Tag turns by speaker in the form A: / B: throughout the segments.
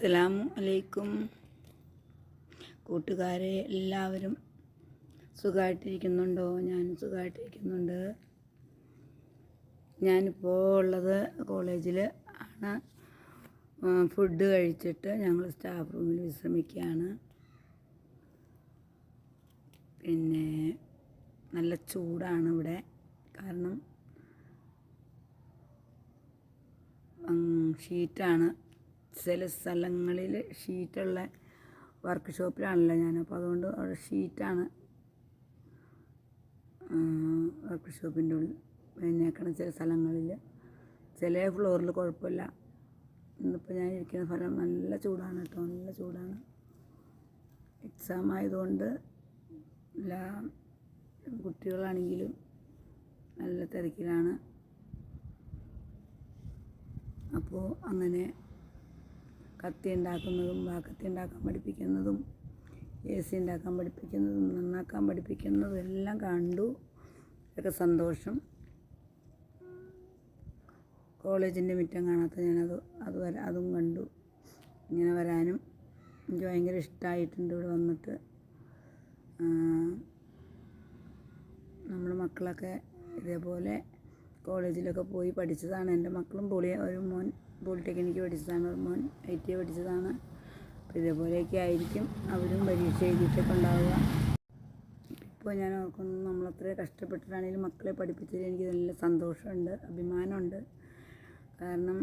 A: അസ്സലാമു അലൈക്കും. കൂട്ടുകാരെ എല്ലാവരും സുഖമായിട്ടിരിക്കുന്നുണ്ടോ ഞാൻ സുഖമായിട്ടിരിക്കുന്നുണ്ട് ഞാനിപ്പോൾ ഉള്ളത് കോളേജിൽ ആണ്. ഫുഡ് കഴിച്ചിട്ട് ഞങ്ങൾ സ്റ്റാഫ് റൂമിൽ വിശ്രമിക്കുകയാണ്. പിന്നെ നല്ല ചൂടാണ് ഇവിടെ. കാരണം ഷീറ്റാണ്. ചില സ്ഥലങ്ങളിൽ ഷീറ്റുള്ള വർക്ക് ഷോപ്പിലാണല്ലോ ഞാൻ അപ്പോൾ അതുകൊണ്ട് അവിടെ ഷീറ്റാണ് വർക്ക് ഷോപ്പിന്റെ ഉള്ളിൽ കഴിഞ്ഞേക്കണം ചില സ്ഥലങ്ങളിൽ. ചില ഫ്ലോറിൽ കുഴപ്പമില്ല. ഇന്നിപ്പോൾ ഞാൻ ഇരിക്കുന്ന സ്ഥലം നല്ല ചൂടാണ് കേട്ടോ നല്ല ചൂടാണ്. എക്സാം ആയതുകൊണ്ട് എല്ലാ കുട്ടികളാണെങ്കിലും നല്ല തിരക്കിലാണ്. അപ്പോൾ അങ്ങനെ കത്തി ഉണ്ടാക്കുന്നതും വാക്കത്തി ഉണ്ടാക്കാൻ പഠിപ്പിക്കുന്നതും എ സി ഉണ്ടാക്കാൻ പഠിപ്പിക്കുന്നതും നന്നാക്കാൻ പഠിപ്പിക്കുന്നതും എല്ലാം കണ്ടു. ഒക്കെ സന്തോഷം. കോളേജിന്റെ മുറ്റം കാണാത്ത ഞാനത് അത് വര അതും കണ്ടു. ഇങ്ങനെ വരാനും എനിക്ക് ഭയങ്കര ഇഷ്ടമായിട്ടുണ്ട് ഇവിടെ വന്നിട്ട്. നമ്മുടെ മക്കളൊക്കെ ഇതേപോലെ കോളേജിലൊക്കെ പോയി പഠിച്ചതാണ്. എന്റെ മക്കളും പൊളിയ ഒരു മോൻ പോളിടെക്നിക്ക് പഠിച്ചതാണ് മോൻ ഐ ടി പഠിച്ചതാണ്. അപ്പോൾ ഇതേപോലെയൊക്കെ ആയിരിക്കും അവരും പരീക്ഷ എഴുതിയിട്ടൊക്കെ ഉണ്ടാവുക. ഇപ്പോൾ ഞാൻ ഓർക്കുന്നു നമ്മളത്ര കഷ്ടപ്പെട്ടിട്ടാണെങ്കിലും മക്കളെ പഠിപ്പിച്ചതിൽ എനിക്ക് നല്ല സന്തോഷമുണ്ട് അഭിമാനമുണ്ട്. കാരണം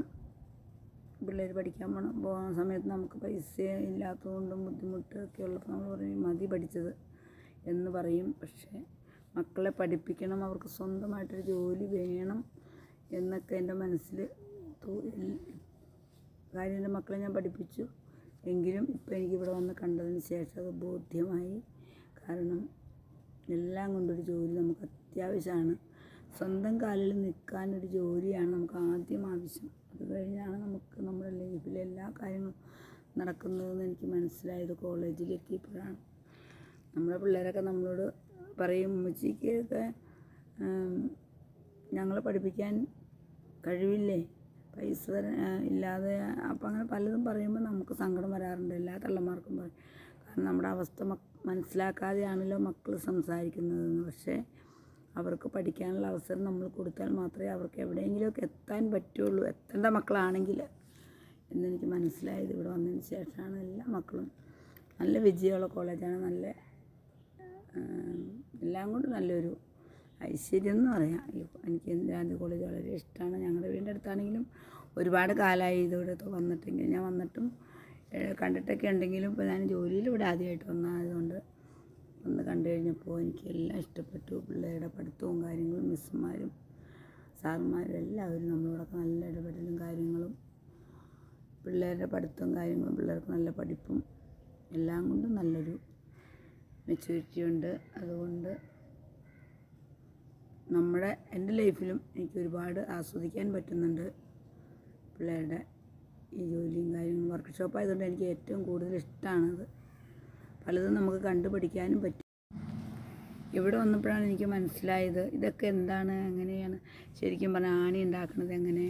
A: പിള്ളേർ പഠിക്കാൻ പോകണം പോകുന്ന സമയത്ത് നമുക്ക് പൈസ ഇല്ലാത്തതുകൊണ്ടും ബുദ്ധിമുട്ടൊക്കെ ഉള്ളപ്പോൾ നമ്മൾ പറയും മതി പഠിച്ചത് എന്ന് പറയും. പക്ഷേ മക്കളെ പഠിപ്പിക്കണം അവർക്ക് സ്വന്തമായിട്ടൊരു ജോലി വേണം എന്നൊക്കെ എന്റെ മനസ്സിൽ കാര്യം എന്റെ മക്കളെ ഞാൻ പഠിപ്പിച്ചു. എങ്കിലും ഇപ്പോൾ എനിക്കിവിടെ വന്ന് കണ്ടതിന് ശേഷം അത് ബോധ്യമായി. കാരണം എല്ലാം കൊണ്ടൊരു ജോലി നമുക്ക് അത്യാവശ്യമാണ്. സ്വന്തം കാലിൽ നിൽക്കാനൊരു ജോലിയാണ് നമുക്ക് ആദ്യം ആവശ്യം. അത് കഴിഞ്ഞാണ് നമുക്ക് നമ്മുടെ ലൈഫിലെ എല്ലാ കാര്യങ്ങളും നടക്കുന്നതെന്ന് എനിക്ക് മനസ്സിലായത് കോളേജിലെത്തിയപ്പോഴാണ് നമ്മുടെ പിള്ളേരൊക്കെ നമ്മളോട് പറയും ഉമ്മച്ചിക്കൊക്കെ ഞങ്ങളെ പഠിപ്പിക്കാൻ കഴിവില്ലേ? പൈസ ഇല്ലാതെ അപ്പം അങ്ങനെ പലതും പറയുമ്പോൾ നമുക്ക് സങ്കടം വരാറുണ്ട് എല്ലാ തള്ളമാർക്കും പറയും. കാരണം നമ്മുടെ അവസ്ഥ മനസ്സിലാക്കാതെയാണല്ലോ മക്കൾ സംസാരിക്കുന്നതെന്ന്. പക്ഷേ അവർക്ക് പഠിക്കാനുള്ള അവസരം നമ്മൾ കൊടുത്താൽ മാത്രമേ അവർക്ക് എവിടെയെങ്കിലുമൊക്കെ എത്താൻ പറ്റുള്ളൂ എത്തേണ്ട മക്കളാണെങ്കിൽ എന്നെനിക്ക് മനസ്സിലായത് ഇവിടെ വന്നതിന് ശേഷമാണ് എല്ലാ മക്കളും നല്ല വിജയമുള്ള കോളേജാണ് നല്ല എല്ലാം കൊണ്ടും നല്ലൊരു ഐശ്വര്യം എന്ന് പറയാം എനിക്ക് ഇന്ദിരാഗാന്ധി കോളേജ് വളരെ ഇഷ്ടമാണ് ഞങ്ങളുടെ വീടിന്റെ അടുത്താണെങ്കിലും ഒരുപാട് കാലമായി ഇതിവിടെ വന്നിട്ടെങ്കിൽ ഞാൻ വന്നിട്ടും കണ്ടിട്ടൊക്കെ ഉണ്ടെങ്കിലും ഇപ്പോൾ ഞാൻ ജോലിയിൽ ഇവിടെ ആദ്യമായിട്ട് വന്നതുകൊണ്ട് വന്ന് കണ്ടു കഴിഞ്ഞപ്പോൾ എനിക്ക് എല്ലാം ഇഷ്ടപ്പെട്ടു. പിള്ളേരുടെ പഠിത്തവും കാര്യങ്ങളും മിസ്സുമാരും സാറുമാരും എല്ലാവരും നമ്മളോടൊക്കെ നല്ല ഇടപെടലും കാര്യങ്ങളും പിള്ളേരുടെ പഠിത്തവും കാര്യങ്ങളും പിള്ളേർക്ക് നല്ല പഠിപ്പും എല്ലാം കൊണ്ടും നല്ലൊരു മെച്യൂരിറ്റി ഉണ്ട്. അതുകൊണ്ട് നമ്മുടെ എന്റെ ലൈഫിലും എനിക്ക് ഒരുപാട് ആസ്വദിക്കാൻ പറ്റുന്നുണ്ട് പിള്ളേരുടെ ഈ ജോലിയും കാര്യങ്ങളും വർക്ക്ഷോപ്പ് ആയതുകൊണ്ട് എനിക്ക് ഏറ്റവും കൂടുതൽ ഇഷ്ടമാണത് പലതും നമുക്ക് കണ്ടുപഠിക്കാനും പറ്റും. ഇവിടെ വന്നപ്പോഴാണ് എനിക്ക് മനസ്സിലായത് ഇതൊക്കെ എന്താണ് എങ്ങനെയാണ്? ശരിക്കും പറഞ്ഞാൽ ആണി ഉണ്ടാക്കുന്നത് എങ്ങനെ?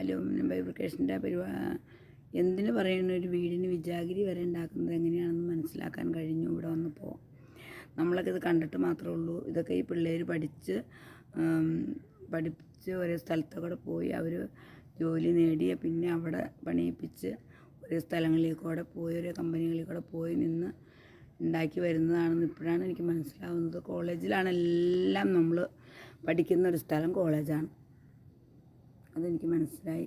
A: അലൂമിനിയം ഫൈബ്രിക്കേഷന്റെ പരിപാ എന്തിന് പറയുന്ന ഒരു വീടിന് വിജാഗിരി വരെ ഉണ്ടാക്കുന്നത് എങ്ങനെയാണെന്ന് മനസ്സിലാക്കാൻ കഴിഞ്ഞു ഇവിടെ വന്നപ്പോൾ. നമ്മളൊക്കെ ഇത് കണ്ടിട്ട് മാത്രമേ ഉള്ളൂ. ഇതൊക്കെ ഈ പിള്ളേർ പഠിച്ച് പഠിച്ച് ഒരേ സ്ഥലത്തൂടെ പോയി അവർ ജോലി നേടി പിന്നെ അവിടെ പണിയിപ്പിച്ച് ഒരേ സ്ഥലങ്ങളിൽ കൂടെ പോയി ഒരേ കമ്പനികളിൽ കൂടെ പോയി നിന്ന് ഉണ്ടാക്കി വരുന്നതാണെന്ന് ഇപ്പോഴാണ് എനിക്ക് മനസ്സിലാവുന്നത്. കോളേജിലാണ് എല്ലാം നമ്മൾ പഠിക്കുന്ന ഒരു സ്ഥലം കോളേജാണ്. അതെനിക്ക് മനസ്സിലായി.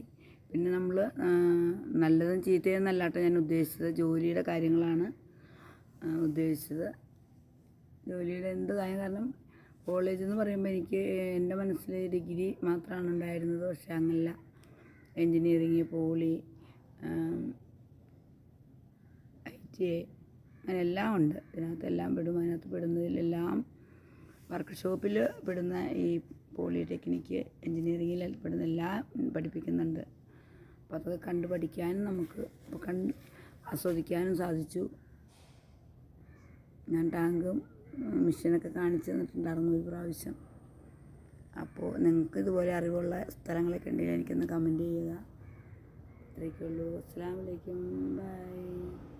A: പിന്നെ നമ്മൾ നല്ലതും ചീത്തയും എന്നല്ല ഞാൻ ഉദ്ദേശിച്ചത്. ജോലിയുടെ കാര്യങ്ങളാണ് ഉദ്ദേശിച്ചത്. ജോലിയുടെ എന്ത് കാര്യം? കാരണം കോളേജ് എന്ന് പറയുമ്പോൾ എനിക്ക് എന്റെ മനസ്സിൽ ഡിഗ്രി മാത്രമാണ് ഉണ്ടായിരുന്നത്. പക്ഷെ അങ്ങനല്ല. Engineering poly I T I അങ്ങനെ എല്ലാം ഉണ്ട്. ഇതിനകത്ത് എല്ലാം പെടും. അതിനകത്ത് പെടുന്നതിലെല്ലാം വർക്ക് ഷോപ്പിൽ പെടുന്ന ഈ പോളിടെക്നിക്ക് എൻജിനീയറിങ്ങിൽ പെടുന്ന എല്ലാം പഠിപ്പിക്കുന്നുണ്ട്. അപ്പോൾ അതൊക്കെ കണ്ട് പഠിക്കാനും നമുക്ക് കണ്ട് ആസ്വദിക്കാനും സാധിച്ചു. ഞാൻ ടാങ്കും മെഷീനൊക്കെ കാണിച്ചു തന്നിട്ടുണ്ടായിരുന്നു ഒരു പ്രാവശ്യം. അപ്പോൾ നിങ്ങൾക്ക് ഇതുപോലെ അറിവുള്ള സ്ഥലങ്ങളൊക്കെ ഉണ്ടെങ്കിൽ എനിക്കൊന്ന് കമന്റ് ചെയ്യുക. അത്രയൊക്കെ ഉള്ളൂ അസ്സാം വലൈക്കും ബൈ